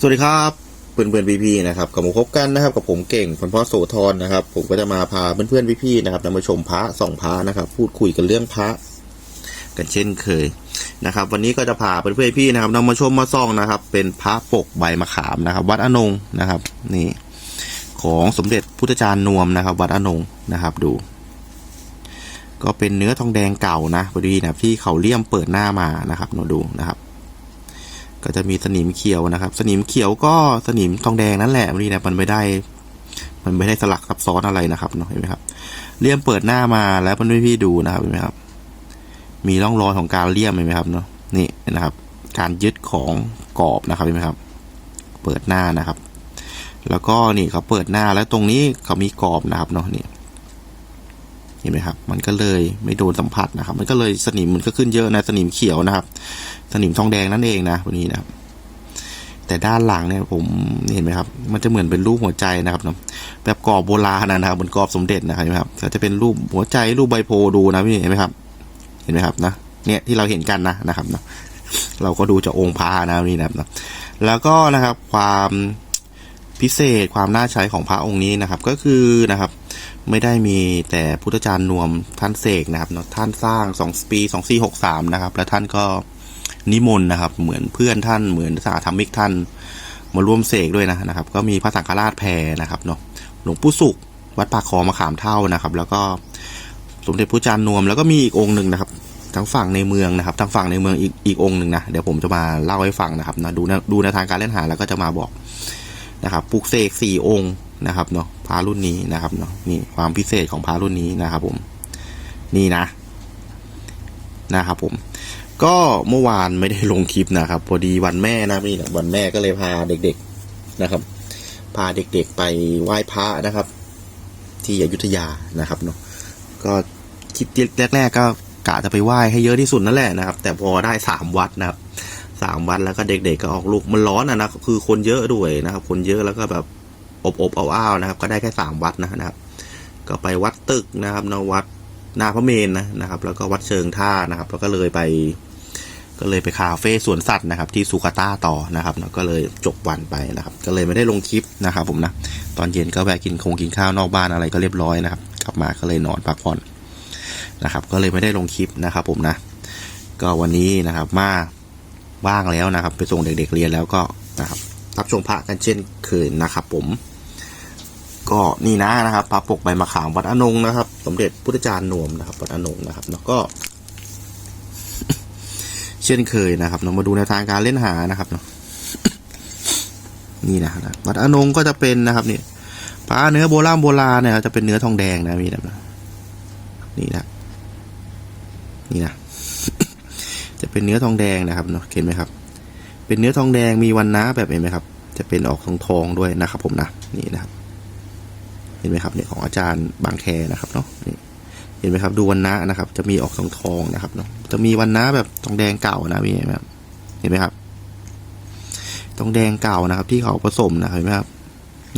สวัสดีครับเพื่อนเพื่อนพี่ๆนะครับกับผมพบกันนะครับกับผมเก่งพันพ่อโสธรนะครับ ผมก็จะมาพาเพื่อนเพื่อนๆพี่ๆนะครับนำมาชมพระสองพระนะครับ พูดคุยกันเรื่องพระกันเช่นเคยนะครับ วันนี้ก็จะพาเพื่อนเพื่อนๆพี่ๆนะครับนำมาชมมาส่องนะครับ เป็นพระปกใบมะขามนะครับ วัดอนงนะครับ นี่ของสมเด็จพุทธจารย์นวมนะครับ วัดอนงนะครับ ดู ก็เป็นเนื้อทองแดงเก่านะพอดีนะที่เขาเลี่ยมเปิดหน้ามานะครับเราดูนะครับ ก็จะมีสนิมเขียวนะครับ สนิมเขียวก็สนิมทองแดงนั่นแหละนี่นะมันไม่ได้ มันไม่ได้สลักซับซ้อนอะไรนะครับเห็นไหมครับเลี่ยมเปิดหน้ามาแล้วเพื่อนพี่ดูนะครับเห็นไหมครับ มีร่องรอยของการเลี่ยมเห็นไหมครับเนาะนี่นะครับ การยึดของกรอบนะครับเห็นไหมครับ เปิดหน้านะครับ แล้วก็นี่เขาเปิดหน้าแล้วตรงนี้เขามีกรอบนะครับเนาะนี่ ห็นไหมครับ มันก็เลยไม่โดนสัมผัสนะครับ มันก็เลยสนิมมันก็ขึ้นเยอะนะสนิมเขียวนะครับ สนิมทองแดงนั่นเองนะวันนี้นะครับ แต่ด้านหลังเนี่ยผมเห็นไหมครับ มันจะเหมือนเป็นรูปหัวใจนะครับเนาะแบบกรอบโบราณนะครับเหมือนกรอบสมเด็จนะครับเห็นไหมครับก็จะเป็นรูปหัวใจรูปใบโพดูนะพี่เห็นไหมครับ เห็นไหมครับนะเนี่ยที่เราเห็นกันนะนะครับเนาะเราก็ดูจากองค์พระนะนี่นะครับเนาะแล้วก็นะครับความพิเศษความน่าใช้ของพระองค์นี้นะครับ ก็คือนะครับ ไม่ได้มีแต่พุทธจารย์นวมท่านเสกนะครับเนาะท่านสร้างสองปีสองสี่หกสามนะครับ แล้วท่านก็นิมนต์นะครับ เหมือนเพื่อนท่านเหมือนสาธรรมิกท่าน มาร่วมเสกด้วยนะนะครับ ก็มีพระสังฆราชแพรนะครับเนาะหลวงปู่สุข วัดปากคลองมะขามเท่านะครับ แล้วก็สมเด็จพระจารย์นวม แล้วก็มีอีกองค์หนึ่งนะครับทางฝั่งในเมืองนะครับทางฝั่งในเมืองอีกอีกองค์หนึ่งนะเดี๋ยวผมจะมาเล่าให้ฟังนะครับนะดูนะดูในวทางการเล่นหาแล้วก็จะมาบอกนะครับปลุกเสกสี่องค์ นะครับเนาะพารุ่นนี้นะครับเนาะนี่ความพิเศษของพารุ่นนี้นะครับผมนี่นะนะครับผมก็เมื่อวานไม่ได้ลงคลิปนะครับ พอดีวันแม่นะพี่นะวันแม่ก็เลยพาเด็กๆนะครับ พาเด็กๆไปไหว้พระนะครับ ที่อยุธยานะครับเนาะก็คิดแรกๆก็กะจะไปไหว้ให้เยอะที่สุดนั่นแหละนะครับ แต่พอได้สามวัดนะครับสามวัดแล้วก็เด็กๆก็ออกลูกมันร้อนอะนะคือคนเยอะด้วยนะครับ คนเยอะแล้วก็แบบ อบอบๆอ้าวๆนะครับ ก็ได้แค่สามวัดนะครับ ก็ไปวัดตึกนะครับนวัดหน้าพระเมนนะนะครับ แล้วก็วัดเชิงท่านะครับ แล้วก็เลยไป ก็เลยไปคาเฟ่สวนสัตว์นะครับ ที่สุกาต้าต่อนะครับแล้วก็เลยจบวันไปนะครับ ก็เลยไม่ได้ลงคลิปนะครับ ผมนะตอนเย็นก็แวะกินคงกินข้าวนอกบ้านอะไรก็เรียบร้อยนะครับ กลับมาก็เลยนอนพักผ่อนนะครับ ก็เลยไม่ได้ลงคลิปนะครับ ผมนะ ก็วันนี้นะครับมาว่างแล้วนะครับ ไปส่งเด็กๆเรียนแล้วก็นะครับรับชมพระกันเช่นเคยนะครับผม ก็นี่นะนะครับพระปกใบมะขามวัดอนงนะครับ สมเด็จพุทธจารย์นวมนะครับวัดอนงนะครับแล้วก็ เช่นเคยนะครับเรามาดูแนวทางการเล่นหานะครับเนาะนี่นะครับวัดอนงก็จะเป็นนะครับนี่ปลาเนื้อโบราณโบราณเนี่ยจะเป็นเนื้อทองแดงนะมีนะนี่นะนี่นะจะเป็นเนื้อทองแดงนะครับเนาะเห็นไหมครับ เป็นเนื้อทองแดงมีวันนะแบบเห็นไหมครับ จะเป็นออกทองทองด้วยนะครับ ผมนะนี่นะครับ ห็นไหมครับเนี่ยของอาจารย์บางแคนะครับเนาะเห็นไหมครับดูวันนะนะครับ จะมีออกทองทองนะครับเนาะจะมีวันนะแบบทองแดงเก่านะมีไหมครับเห็นไหมครับทองแดงเก่านะครับ ที่เขาผสมนะเห็นไหมครับ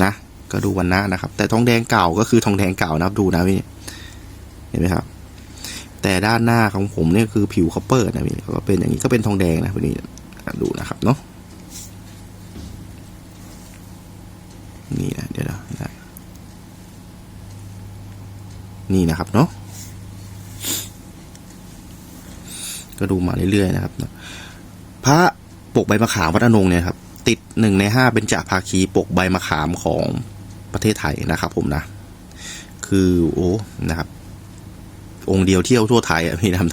นะก็ดูวันนะนะครับ แต่ทองแดงเก่าก็คือทองแดงเก่านะครับดูนะพี่เห็นไหมครับ แต่ด้านหน้าของผมเนี่ยคือผิวเขาเปิดนะพี่ก็เป็นอย่างนี้ก็เป็นทองแดงนะพี่ดูนะครับเนาะนี่นะเดี๋ยวนะนะ นี่นะครับเนาะก็ดูมาเรื่อยๆนะครับพระปกใบมะขามวัดอนงเนี่ยครับ ติดหนึ่งในห้าเป็นจ่าภาคีปกใบมะขามของประเทศไทยนะครับ ผมนะ คือโอ้นะครับ องค์เดียวเที่ยวทั่วไทยอะพี่นะครับ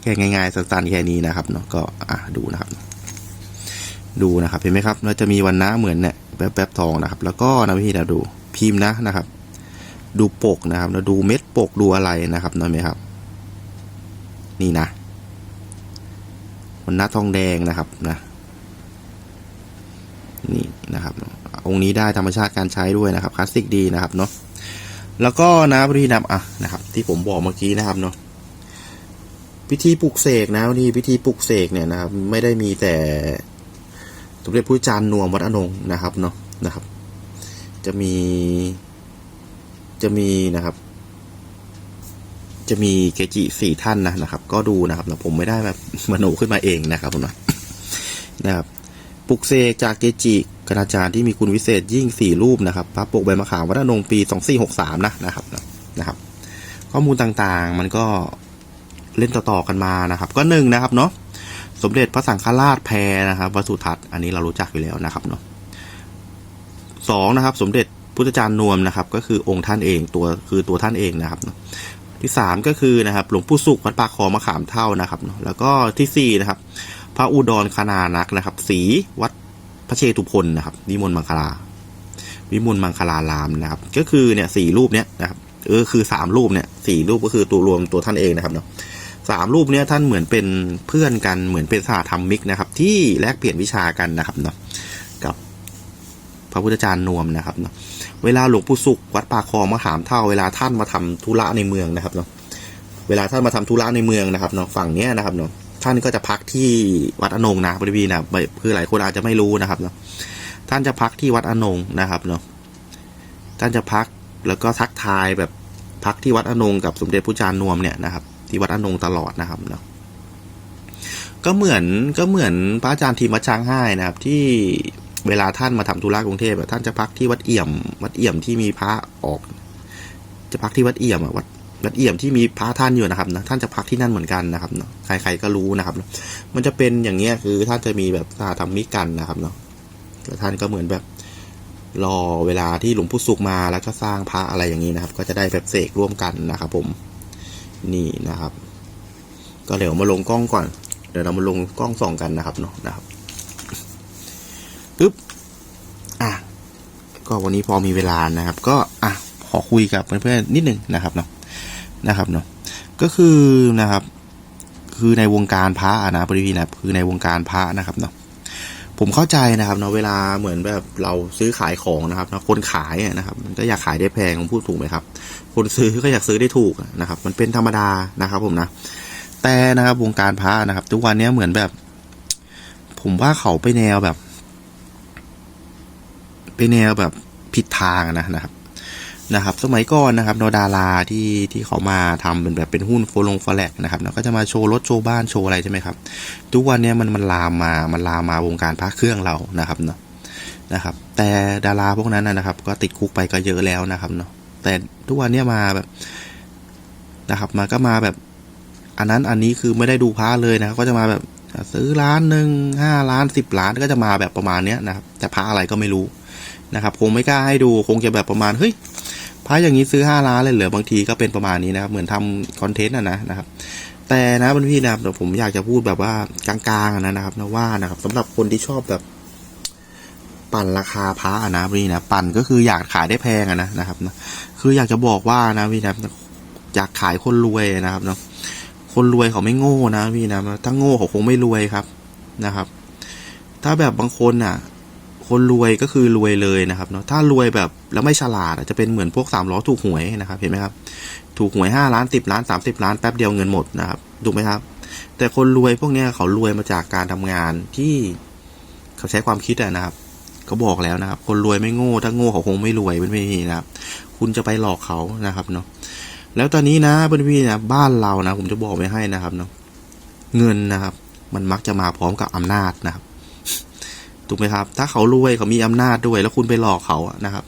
แค่ง่ายๆสั้นๆแค่นี้นะครับเนาะก็อะดูนะครับ ดูนะครับเห็นไหมครับเราจะมีวันน้าเหมือนเนี่ยแป๊บๆทองนะครับ แล้วก็นะพี่นะดูพิมพ์นะนะครับ ดูปกนะครับแล้วดูเม็ดปกดูอะไรนะครับเห็นไหมครับ นี่นะวันน้าทองแดงนะครับนะนี่นะครับ องค์นี้ได้ธรรมชาติการใช้ด้วยนะครับคลาสสิกดีนะครับเนาะแล้วก็นะพิธีนำอะนะครับ ที่ผมบอกเมื่อกี้นะครับเนาะพิธีปลุกเสกนะที่พิธีปลุกเสกเนี่ยนะครับ ไม่ได้มีแต่สมเด็จพระจารย์นวมวัดอนงนะครับเนาะนะครับ จะมี จะมีนะครับ จะมีเกจิสี่ท่านนะนะครับ ก็ดูนะครับนะผมไม่ได้แบบมโนขึ้นมาเองนะครับผมนะนะครับปลุกเสกจากเกจิคณาจารย์ที่มีคุณวิเศษยิ่งสี่รูปนะครับพระปกใบมะขามวัดนงปีสองสี่หกสามนะนะครับนะครับ ข้อมูลต่างๆมันก็เล่นต่อๆกันมานะครับ ก็หนึ่งนะครับเนาะสมเด็จพระสังฆราชแพรนะครับวสุทัศน์อันนี้เรารู้จักอยู่แล้วนะครับเนาะสองนะครับ สมเด็จ พุทธจารย์นวมนะครับ ก็คือองค์ท่านเองตัวคือตัวท่านเองนะครับเนาะที่สามก็คือนะครับหลวงปู่สุขวัดปากคอมะขามเท่านะครับเนาะแล้วก็ที่สี่นะครับพระอุดรคณานักนะครับสีวัดพระเชตุพนนะครับวิมลมังคลาวิมลมังคลารามนะครับ ก็คือเนี่ยสี่รูปเนี้ยนะครับเออคือสามรูปเนี่ยสี่รูปก็คือตัวรวมตัวท่านเองนะครับเนาะสามรูปเนี้ยท่านเหมือนเป็นเพื่อนกันเหมือนเป็นสหธรรมิกนะครับ ที่แลกเปลี่ยนวิชากันนะครับเนาะกับพระพุทธจารย์นวมนะครับเนาะ เวลาหลวงปู่สุขวัดปาคลองมะขามเท่าเวลาท่านมาทำธุระในเมืองนะครับเนาะเวลาท่านมาทำธุระในเมืองนะครับเนาะฝั่งเนี้ยนะครับเนาะท่านก็จะพักที่วัดอนงนะบริวีนะคือหลายคนอาจจะไม่รู้นะครับเนาะท่านจะพักที่วัดอนงนะครับเนาะท่านจะพักแล้วก็ทักทายแบบพักที่วัดอนงกับสมเด็จพระจารย์นวมเนี่ยนะครับที่วัดอนงตลอดนะครับเนาะก็เหมือนก็เหมือนพระอาจารย์ทีมวัดช้างให้นะครับที่ เวลาท่านมาทำธุระกรุงเทพท่านจะพักที่วัดเอี่ยม วัดเอี่ยมที่มีพระออก จะพักที่วัดเอี่ยมอะวัดวัดเอี่ยมที่มีพระท่านอยู่นะครับนะท่านจะพักที่นั่นเหมือนกันนะครับเนาะใครๆก็รู้นะครับ มันจะเป็นอย่างเงี้ยคือท่านจะมีแบบสาธรรมิกกันนะครับเนาะแล้วท่านก็เหมือนแบบรอเวลาที่หลวงปู่สุขมาแล้วก็สร้างพระอะไรอย่างนี้นะครับ ก็จะได้แบบเสกร่วมกันนะครับ ผมนี่นะครับ ก็เดี๋ยวมาลงกล้องก่อน เดี๋ยวเรามาลงกล้องส่องกันนะครับเนาะนะครับ ปึ๊บอะก็วันนี้พอมีเวลานะครับ ก็อะขอคุยกับเพื่อนๆนิดนึงนะครับเนาะนะครับเนาะก็คือนะครับ คือในวงการพระอะนะบริวีนะคือในวงการพระนะครับเนาะผมเข้าใจนะครับเนาะเวลาเหมือนแบบเราซื้อขายของนะครับนะคนขายนะครับ มันก็อยากขายได้แพงผมพูดถูกไหมครับ คนซื้อก็อยากซื้อได้ถูกนะครับ มันเป็นธรรมดานะครับ ผมนะ แต่นะครับวงการพระนะครับ ทุกวันนี้เหมือนแบบ ผมว่าเขาไปแนวแบบ แนวแบบผิดทางนะนะครับนะครับ สมัยก่อนนะครับนดาราที่ที่เขามาทำเป็นแบบเป็นหุ้นโฟลงฟลกนะครับก็จะมาโชว์รถโชว์บ้านโชว์อะไรใช่ไหมครับ ทุกวันนี้มันมันลามมา มันลามมาวงการพระเครื่องเรานะครับเนาะนะครับ แต่ดาราพวกนั้นนะครับ ก็ติดคุกไปก็เยอะแล้วนะครับเนาะแต่ทุกวันนี้มาแบบนะครับ มาก็มาแบบ อันนั้นอันนี้คือไม่ได้ดูพระเลยนะก็จะมาแบบซื้อล้านหนึ่งห้าล้านสิบล้านก็จะมาแบบประมาณเนี้ยนะครับ แต่พระอะไรก็ไม่รู้ นะครับคงไม่กล้าให้ดูคงจะแบบประมาณเฮ้ยพระอย่างนี้ซื้อห้าล้านเลยเหรือบางทีก็เป็นประมาณนี้นะครับ เหมือนทำคอนเทนต์นะนะนะครับ แต่นะเพื่อนพี่นะครับผมอยากจะพูดแบบว่ากลางๆนะนะครับนะว่านะครับสำหรับคนที่ชอบแบบปั่นราคาพระอะนะพี่นะปั่นก็คืออยากขายได้แพงอะนะนะครับนะคืออยากจะบอกว่านะพี่นะอยากขายคนรวยนะครับเนาะคนรวยเขาไม่โง่นะพี่นะถ้าโง่เขาคงไม่รวยครับนะครับ ถ้าแบบบางคนอะ คนรวยก็คือรวยเลยนะครับเนาะถ้ารวยแบบแล้วไม่ฉลาดจะเป็นเหมือนพวกสามล้อถูกหวยนะครับ เห็นไหมครับ ถูกหวยห้าล้านสิบล้านสามสิบล้านแป๊บเดียวเงินหมดนะครับถูกไหมครับ แต่คนรวยพวกนี้เขารวยมาจากการทำงานที่เขาใช้ความคิดอะนะครับเขาบอกแล้วนะครับ คนรวยไม่โง่ถ้าโง่เขาคงไม่รวยเป็นไม่นะครับ คุณจะไปหลอกเขานะครับเนาะแล้วตอนนี้นะเพื่อนพี่นะบ้านเรานะ ผมจะบอกไว้ให้นะครับเนาะเงินนะครับ มันมักจะมาพร้อมกับอำนาจนะครับ ถูกไหมครับ ถ้าเขารวยเขามีอำนาจด้วย แล้วคุณไปหลอกเขาอะนะครับ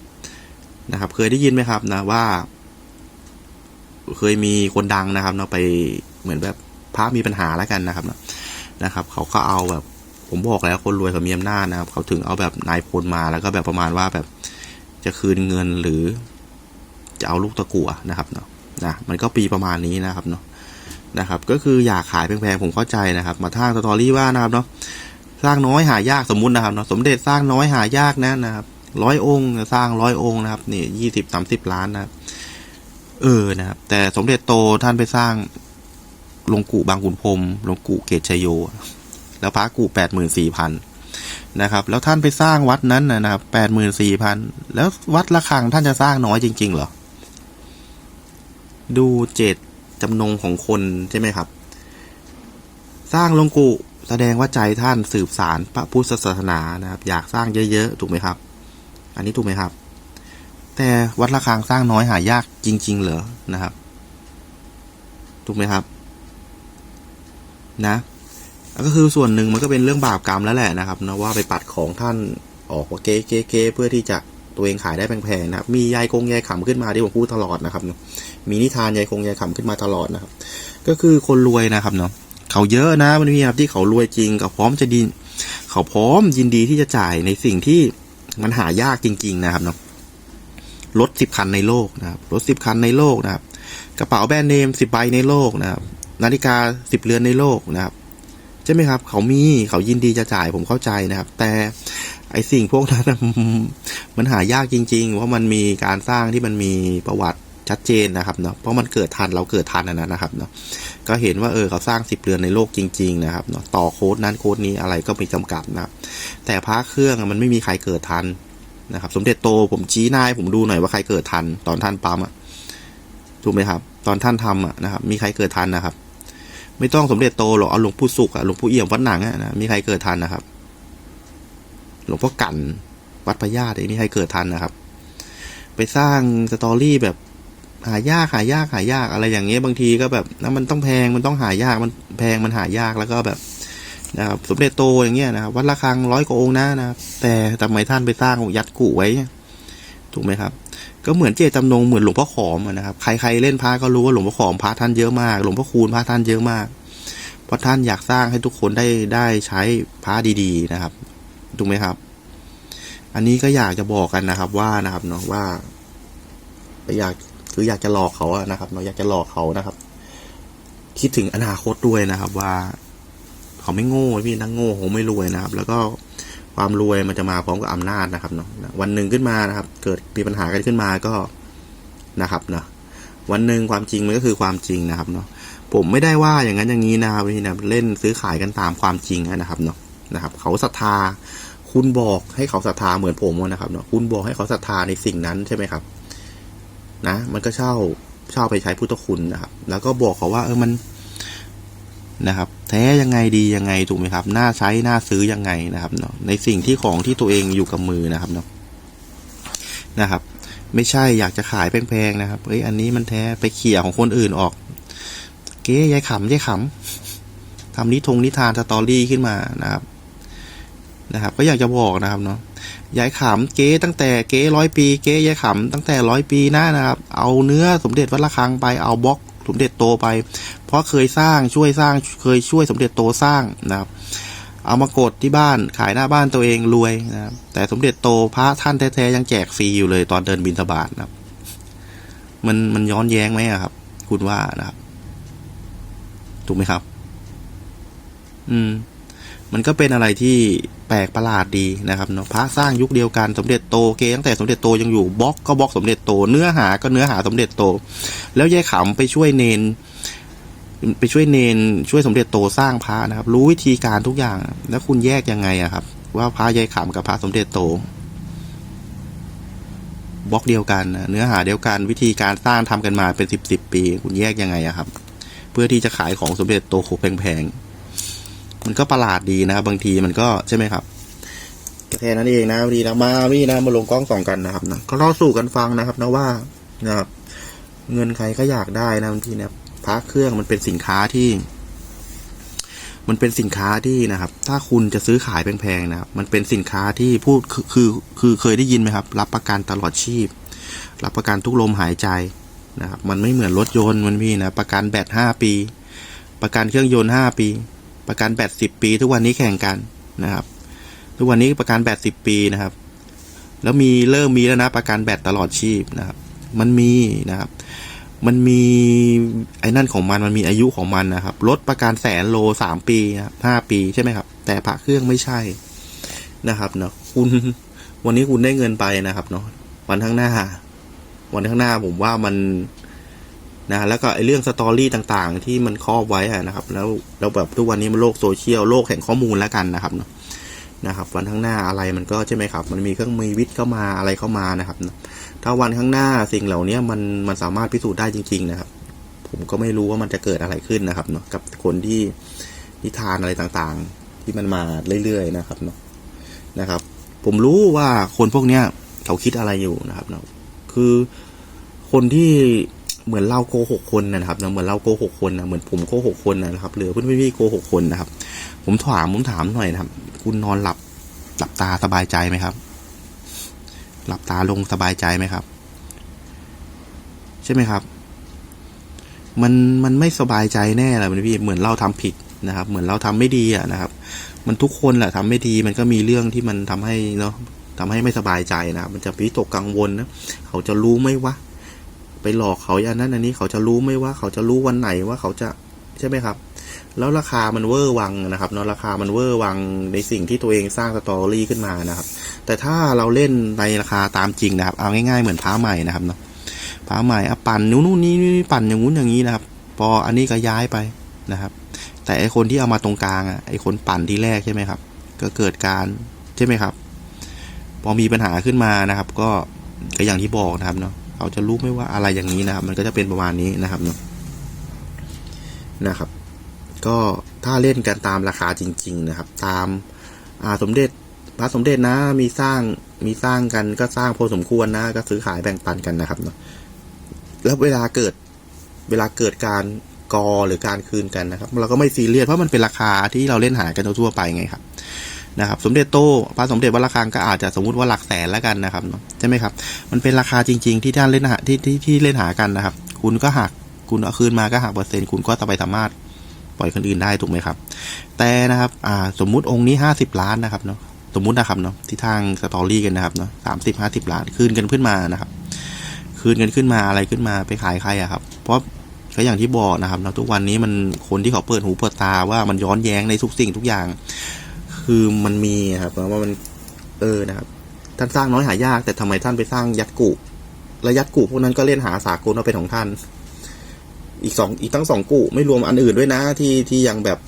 นะครับ เคยได้ยินไหมครับนะว่า เคยมีคนดังนะครับเนาะไปเหมือนแบบพระมีปัญหาแล้วกันนะครับนะนะครับ เขาก็เอาแบบ ผมบอกแล้วคนรวยเขามีอำนาจนะครับ เขาถึงเอาแบบนายพลมาแล้วก็แบบประมาณว่าแบบจะคืนเงินหรือ จะเอาลูกตะกั่วนะครับเนาะนะมันก็ปีประมาณนี้นะครับเนาะนะครับ ก็คืออยากขายแพงๆผมเข้าใจนะครับ มาทางสตอรี่ว่านะครับเนาะ สร้างน้อยหายากสมมุตินะครับเนาะสมเด็จสร้างน้อยหายากนะนะครับร้อยองค์สร้างร้อยองค์นะครับนี่ยี่สิบสามสิบล้านนะครับเออนะครับ แต่สมเด็จโตท่านไปสร้างหลวงกู่บางขุนพรมหลวงกู่เกตชยโย แล้วพระกู่แปดหมื่นสี่พันนะครับ แล้วท่านไปสร้างวัดนั้นนะนะครับแปดหมื่นสี่พันแล้ววัดละฆังท่านจะสร้างน้อยจริง ๆ เหรอ ดูเจตจำนงของคนใช่ไหมครับ สร้างหลวงกู่ แสดงว่าใจท่านสืบสารพระพุทธศาสนานะครับ อยากสร้างเยอะๆถูกไหมครับ อันนี้ถูกไหมครับ แต่วัดระฆังสร้างน้อยหายากจริง ๆ เหรอนะครับ ถูกไหมครับ นะก็คือส่วนหนึ่งมันก็เป็นเรื่องบาปกรรมแล้วแหละนะครับนะว่าไปปัดของท่านออกเก๊เก๊เก๊เพื่อที่จะตัวเองขายได้แพงๆนะครับ มียายคงยายขำขึ้นมาที่ผมพูดตลอดนะครับเนาะมีนิทานยายคงยายขำขึ้นมาตลอดนะครับ ก็คือคนรวยนะครับเนาะ เขาเยอะนะมันมีครับที่เขารวยจริงเขาพร้อมจะดีเขาพร้อมยินดีที่จะจ่ายในสิ่งที่มันหายากจริง ๆ นะครับเนาะรถสิบคันในโลกนะครับรถสิบคันในโลกนะครับ กระเป๋าแบรนด์เนมสิบใบในโลกนะครับ นาฬิกาสิบเรือนในโลกนะครับใช่ไหมครับ เขามีเขายินดีจะจ่ายผมเข้าใจนะครับ แต่ไอสิ่งพวกนั้นมันหายากจริง ๆ เพราะมันมีการสร้างที่มันมีประวัติ ชัดเจนนะครับเนาะเพราะมันเกิดทันเราเกิดทันนะนะครับเนาะก็เห็นว่าเออเขาสร้างสิบเรือนในโลกจริงๆนะครับเนาะต่อโค้ดนั้นโค้ดนี้อะไรก็มีจำกัดนะครับแต่พระเครื่องมันไม่มีใครเกิดทันนะครับ สมเด็จโตผมชี้หน้าผมดูหน่อยว่าใครเกิดทันตอนท่านปั๊มอะถูกไหมครับ ตอนท่านทำอะนะครับ มีใครเกิดทันนะครับ ไม่ต้องสมเด็จโตหรอกเอาหลวงปู่สุขอะหลวงปู่เอี่ยมวัดหนังอะนะมีใครเกิดทันนะครับ หลวงพ่อกันวัดพญาติมีใครเกิดทันนะครับ ไปสร้างสตอรี่แบบ หายากหายากหายากอะไรอย่างเงี้ยบางทีก็แบบนะมันต้องแพงมันต้องหายากมันแพงมันหายากแล้วก็แบบนะครับสมเด็จโตอย่างเงี้ยนะครับวัดระฆังร้อยกว่าองค์นะนะแต่ทำไมท่านไปสร้างยัดกุไว้ถูกไหมครับ ก็เหมือนเจตจำนงเหมือนหลวงพ่อขอมนะครับใครๆเล่นพระก็รู้ว่าหลวงพ่อขอมพระท่านเยอะมาก หลวงพ่อคูณพระท่านเยอะมากเพราะท่านอยากสร้างให้ทุกคนได้ได้ใช้พระดี ๆนะครับถูกไหมครับ อันนี้ก็อยากจะบอกกันนะครับว่านะครับเนาะว่าอยาก คืออยากจะหลอกเขาอะนะครับเนาะอยากจะหลอกเขานะครับ คิดถึงอนาคตด้วยนะครับ ว่าเขาไม่โง่พี่นักโง่เขาไม่รวยนะครับ แล้วก็ความรวยมันจะมาพร้อมกับอำนาจนะครับเนาะวันหนึ่งขึ้นมานะครับ เกิดมีปัญหากันขึ้นมาก็นะครับเนาะวันหนึ่งความจริงมันก็คือความจริงนะครับเนาะผมไม่ได้ว่าอย่างนั้นอย่างนี้นะครับพี่นะเล่นซื้อขายกันตามความจริงนะครับเนาะนะครับ เขาศรัทธา คุณบอกให้เขาศรัทธาเหมือนผมนะครับเนาะคุณบอกให้เขาศรัทธาในสิ่งนั้นใช่ไหมครับ นะ มันก็เช่าเช่าไปใช้พุทธคุณนะครับ แล้วก็บอกเขาว่าเออมันนะครับ แท้ยังไงดียังไงถูกไหมครับน่าใช้น่าซื้อยังไงนะครับเนาะในสิ่งที่ของที่ตัวเองอยู่กับมือนะครับเนาะนะครับ ไม่ใช่อยากจะขายแพงๆนะครับเอ้ยอันนี้มันแท้ไปเขี่ยของคนอื่นออก เก๊ยายขำยายขำทำนิทงนิทานสตอรี่ขึ้นมานะครับนะครับ ก็อยากจะบอกนะครับเนาะ ยายขำเก๊ตั้งแต่เก๊ร้อยปีเก๊ยายขำตั้งแต่ร้อยปีหน้านะครับ เอาเนื้อสมเด็จวัดระฆังไปเอาบล็อกสมเด็จโตไป เพราะเคยสร้างช่วยสร้างเคยช่วยสมเด็จโตสร้างนะครับ เอามากดที่บ้านขายหน้าบ้านตัวเองรวยนะครับ แต่สมเด็จโตพระท่านแท้ๆยังแจกฟรีอยู่เลย ตอนเดินบินทบาทนะครับ มันมันย้อนแย้งไหมครับ คุณว่านะครับ ถูกไหมครับ อืม มันก็เป็นอะไรที่แปลกประหลาดดีนะครับเนาะพระสร้างยุคเดียวกันสมเด็จโตเกตั้งแต่สมเด็จโตยังอยู่บล็อกก็บล็อกสมเด็จโต เนื้อหาก็เนื้อหาสมเด็จโต แล้วยายขำไปช่วยเนน ไปช่วยเนน ช่วยสมเด็จโตสร้างพระนะครับ รู้วิธีการทุกอย่าง แล้วคุณแยกยังไงอะครับ ว่าพระยายขำกับพระสมเด็จโตบล็อกเดียวกัน เนื้อหาเดียวกันวิธีการสร้างทำกันมาเป็นสิบสิบปี คุณแยกยังไงอะครับ เพื่อที่จะขายของสมเด็จโตแพงๆ มันก็ประหลาดดีนะครับบางทีมันก็ใช่ไหมครับแค่นั้นเองนะดีนะมาพี่นะมาลงกล้องส่องกันนะครับนะก็เล่าสู่กันฟังนะครับนะว่านะครับ เงินใครก็อยากได้นะบางทีเนี่ยพระเครื่องมันเป็นสินค้าที่ มันเป็นสินค้าที่นะครับ ถ้าคุณจะซื้อขายแพงๆนะครับมันเป็นสินค้าที่พูดคือคือคือเคยได้ยินไหมครับ รับประกันตลอดชีพ รับประกันทุกลมหายใจนะครับ มันไม่เหมือนรถยนต์มันพี่นะประกันแบตห้าปี ประกันเครื่องยนต์ห้าปี ประกันแบตสิบปี ทุกวันนี้แข่งกันนะครับ ทุกวันนี้ประกันแบตสิบปีนะครับ แล้วมีเริ่มมีแล้วนะประกันแบตตลอดชีพนะครับ มันมีนะครับ มันมีไอ้นั่นของมันมันมีอายุของมันนะครับรถประกันแสนโลสามปีนะครับห้าปีใช่ไหมครับ แต่พระเครื่องไม่ใช่นะครับเนาะคุณวันนี้คุณได้เงินไปนะครับเนาะวันข้างหน้า วันข้างหน้าผมว่ามัน นะแล้วก็ไอเรื่องสตอรี่ต่างๆ ที่มันครอบไว้นะครับ แล้วแล้วแบบทุกวันนี้มันโลกโซเชียลโลกแห่งข้อมูลแล้วกันนะครับเนาะนะครับ วันข้างหน้าอะไรมันก็ใช่ไหมครับ มันมีเครื่องมือวิทย์เข้ามาอะไรเข้ามานะครับ ถ้าวันข้างหน้าสิ่งเหล่านี้มันมันสามารถพิสูจน์ได้จริง ๆ นะครับ ผมก็ไม่รู้ว่ามันจะเกิดอะไรขึ้นนะครับเนาะกับคนที่นิทานอะไรต่างๆ ที่มันมาเรื่อยๆนะครับเนาะนะครับ ผมรู้ว่าคนพวกเนี้ยเขาคิดอะไรอยู่นะครับเนาะคือคนที่ เหมือนเราโกหกคนนะครับเนะเหมือนเราโกหกคนนะเหมือนผมโกหกคนนะครับหรือเพื่อนพี่ๆโกหกคนนะครับ ผมถามผมถามหน่อยนะครับ คุณนอนหลับหลับตาสบายใจไหมครับ หลับตาลงสบายใจไหมครับ ใช่ไหมครับ มันมันไม่สบายใจแน่เลยมันพี่เหมือนเราทำผิดนะครับ เหมือนเราทำไม่ดีอะนะครับ มันทุกคนแหละทำไม่ดี มันก็มีเรื่องที่มันทำให้เนาะทำให้ไม่สบายใจนะมันจะวิตกกังวลนะเขาจะรู้ไหมวะ ไปหลอกเขาอย่างนั้นอันนี้เขาจะรู้ไหมว่าเขาจะรู้วันไหนว่าเขาจะใช่ไหมครับ แล้วราคามันเวอร์วังนะครับเนาะราคามันเวอร์วังในสิ่งที่ตัวเองสร้างสตอรี่ขึ้นมานะครับ แต่ถ้าเราเล่นในราคาตามจริงนะครับ เอาง่ายๆเหมือนพ้าใหม่นะครับเนาะพ้าใหม่อะปั่นนู้นนู่นนี่นี่ปั่นอย่างงู้นอย่างนี้นะครับ พออันนี้ก็ย้ายไปนะครับ แต่ไอคนที่เอามาตรงกลางอะไอคนปั่นที่แรกใช่ไหมครับ ก็เกิดการใช่ไหมครับ พอมีปัญหาขึ้นมานะครับ ก็ก็อย่างที่บอกนะครับเนาะ เขาจะรู้ไหม่ว่าอะไรอย่างนี้นะครับ มันก็จะเป็นประมาณนี้นะครับเนาะนะครับ ก็ถ้าเล่นกันตามราคาจริง ๆ นะครับ ตามอาสมเด็จพระสมเด็จนะ มีสร้างมีสร้างกันก็สร้างพอสมควรนะ ก็ซื้อขายแบ่งปันกันนะครับเนาะแล้วเวลาเกิดเวลาเกิดการกอหรือการคืนกันนะครับ เราก็ไม่ซีเรียสเพราะมันเป็นราคาที่เราเล่นหากันทั่วไปไงครับ นะครับสมเด็จโตพระสมเด็จวัดระฆังก็อาจจะสมมติว่าหลักแสนแล้วกันนะครับใช่ไหมครับ มันเป็นราคาจริง ๆ ที่ท่านเล่นหาที่ที่ที่เล่นหากันนะครับ คุณก็หักคุณเอาคืนมาก็หักเปอร์เซ็นต์คุณก็สบายสามารถปล่อยคนอื่นได้ถูกไหมครับ แต่นะครับอ่าสมมุติองค์นี้ห้าสิบล้านนะครับเนาะสมมุตินะครับเนาะที่ทางสตอรี่กันนะครับเนาะสามสิบห้าสิบล้านคืนกันขึ้นมานะครับ คืนกันขึ้นมาอะไรขึ้นมาไปขายใครอะครับ เพราะก็อย่างที่บอกนะครับเนาะทุกวันนี้มันคนที่เขาเปิดหูเปิดตาว่ามันย้อนแย้งในทุกสิ่งทุกอย่าง คือมันมีครับว่ามันเออนะครับ ท่านสร้างน้อยหายาก แต่ทำไมท่านไปสร้างยัดกุและยัดกุพวกนั้นก็เล่นหาสากลว่าเป็นของท่าน อีกสองอีกทั้งสองกุไม่รวมอันอื่นด้วยนะ ที่ที่ยังแบบ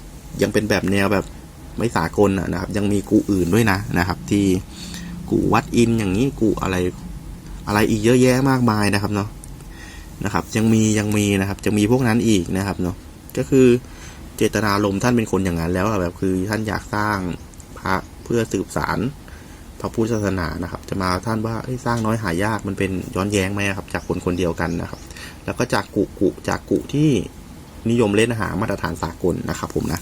ยังเป็นแบบแนวแบบไม่สากลนะครับ ยังมีกุอื่นด้วยนะนะครับ ที่กุวัดอินอย่างนี้กุอะไร อะไรอีกเยอะแยะมากมายนะครับเนาะนะครับ ยังมียังมีนะครับ จะมีพวกนั้นอีกนะครับเนาะก็คือเจตนาลมท่านเป็นคนอย่างนั้นแล้วแบบคือท่านอยากสร้าง เพื่อสืบสารพระพุทธศาสนานะครับ จะมาท่านว่าสร้างน้อยหายากมันเป็นย้อนแย้งไหมครับ จากคนคนเดียวกันนะครับ แล้วก็จากกุกุจากกุที่นิยมเล่นหามาตรฐานสากลนะครับ ผมนะ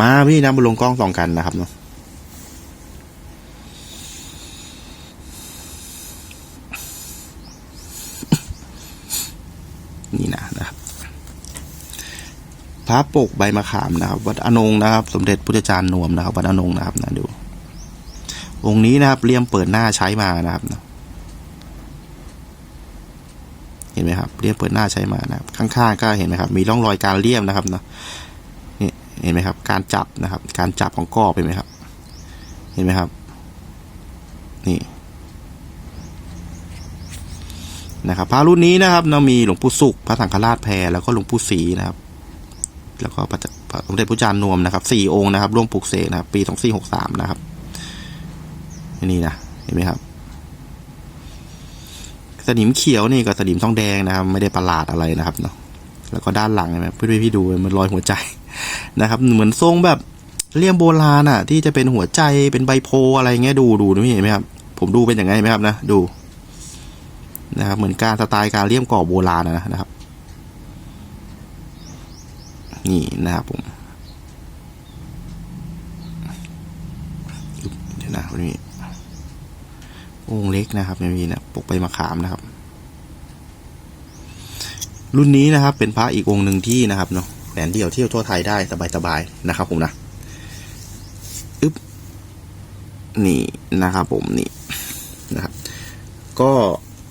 มาพี่นะมาลงกล้องส่องกันนะครับเนาะนี่นะนะครับพระปกใบมะขามนะครับ วัดอนงนะครับ สมเด็จพุทธจารย์นวมนะครับ วัดอนงนะครับนะดู องค์นี้นะครับเลี่ยมเปิดหน้าใช้มานะครับ เห็นไหมครับเลี่ยมเปิดหน้าใช้มานะครับ ข้างๆก็เห็นไหมครับ มีร่องรอยการเลี่ยมนะครับเนาะนี่เห็นไหมครับ การจับนะครับ การจับของก้อเป็นไหมครับ เห็นไหมครับ นี่นะครับพระรุ่นนี้นะครับเรามีหลวงปู่สุขพระสังฆราชแพรแล้วก็หลวงปู่ศรีนะครับ แล้วก็พระพระสมเด็จพระจารย์นวมนะครับสี่องค์นะครับร่วมปลูกเสกนะครับ ปีสองสี่หกสามนะครับ นี่นะเห็นไหมครับ สนิมเขียวนี่กับสนิมทองแดงนะครับ ไม่ได้ประหลาดอะไรนะครับเนาะแล้วก็ด้านหลังเห็นไหมพี่พี่ดูมันรอยหัวใจนะครับ เหมือนทรงแบบเลี่ยมโบราณอะที่จะเป็นหัวใจเป็นใบโพอะไรเงี้ยดูดูนี่เห็นไหมครับ ผมดูเป็นอย่างไงไหมครับนะดูนะครับเหมือนการสไตล์การเลี่ยมก่อโบราณนะนะครับ นี่นะครับผมเดี๋ยวนะวันนี้ องเล็กนะครับไม่มีนะปกใบมะขามนะครับ รุ่นนี้นะครับ เป็นพระอีกองค์หนึ่งที่นะครับเนาะแหวนเดี่ยวเที่ยวทั่วไทยได้สบายๆนะครับ ผมนะอึ๊บนี่นะครับ ผมนี่นะครับ ก็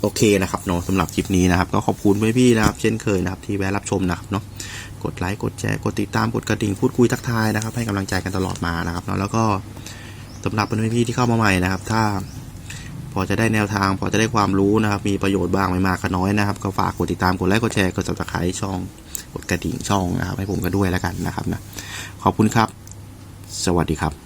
โอเคนะครับเนาะสำหรับคลิปนี้นะครับ ก็ขอบคุณพี่ๆนะครับ เช่นเคยนะครับ ที่แวะรับชมนะครับเนาะกดไลค์กดแชร์กดติดตามกดกระดิ่งพูดคุยทักทายนะครับ ให้กำลังใจกันตลอดมานะครับเนาะแล้วก็สำหรับเพื่อนพี่ที่เข้ามาใหม่นะครับ ถ้า พอจะได้แนวทาง พอจะได้ความรู้นะครับ มีประโยชน์บ้างไม่มากก็น้อยนะครับ ก็ฝากกดติดตาม กดไลค์ กดแชร์ กดสับสไครช่อง กดกระดิ่งช่องนะครับ ให้ผมก็ด้วยแล้วกันนะครับนะ ขอบคุณครับ สวัสดีครับ